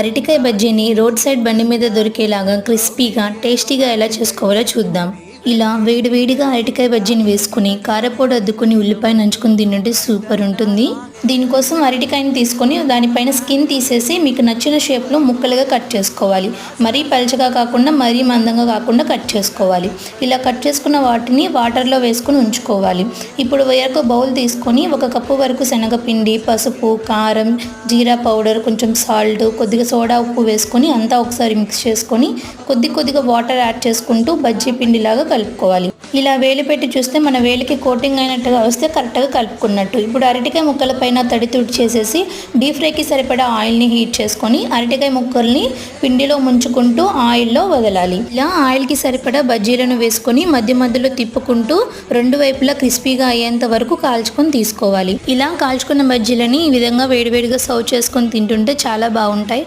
అరటికాయ బజ్జీని road side బండి మీద దొరికేలాగా క్రిస్పీగా టేస్టీగా ఎలా చేసుకోవాలో చూద్దాం. ఇలా వేడివేడిగా అరటికాయ బజ్జీని వేసుకుని కారపొడి అద్దుకుని ఉల్లిపాయ నంచుకుని తింటుంటే సూపర్ ఉంటుంది. దీనికోసం అరటికాయని తీసుకొని దానిపైన స్కిన్ తీసేసి మీకు నచ్చిన షేప్లో ముక్కలుగా కట్ చేసుకోవాలి. మరీ పలచగా కాకుండా మరీ మందంగా కాకుండా కట్ చేసుకోవాలి. ఇలా కట్ చేసుకున్న వాటిని వాటర్లో వేసుకొని ఉంచుకోవాలి. ఇప్పుడు వేరొక బౌల్ తీసుకొని ఒక కప్పు వరకు శనగపిండి పసుపు కారం జీరా పౌడర్ కొంచెం సాల్ట్ కొద్దిగా సోడా ఉప్పు వేసుకొని అంతా ఒకసారి మిక్స్ చేసుకొని కొద్ది కొద్దిగా వాటర్ యాడ్ చేసుకుంటూ బజ్జీ పిండిలాగా కలుపుకోవాలి. ఇలా వేలు పెట్టి చూస్తే మన వేలికి కోటింగ్ అయినట్టుగా వస్తే కరెక్ట్గా కలుపుకున్నట్టు. ఇప్పుడు అరటికాయ ముక్కల పైన తడి తుడి చేసేసి డీప్ ఫ్రైకి సరిపడా ఆయిల్ని హీట్ చేసుకొని అరటికాయ ముక్కల్ని పిండిలో ముంచుకుంటూ ఆయిల్లో వదలాలి. ఇలా ఆయిల్కి సరిపడా బజ్జీలను వేసుకొని మధ్య మధ్యలో తిప్పుకుంటూ రెండు వైపులా క్రిస్పీగా అయ్యేంత వరకు కాల్చుకొని తీసుకోవాలి. ఇలా కాల్చుకున్న బజ్జీలని ఈ విధంగా వేడివేడిగా సర్వ్ చేసుకొని తింటుంటే చాలా బాగుంటాయి.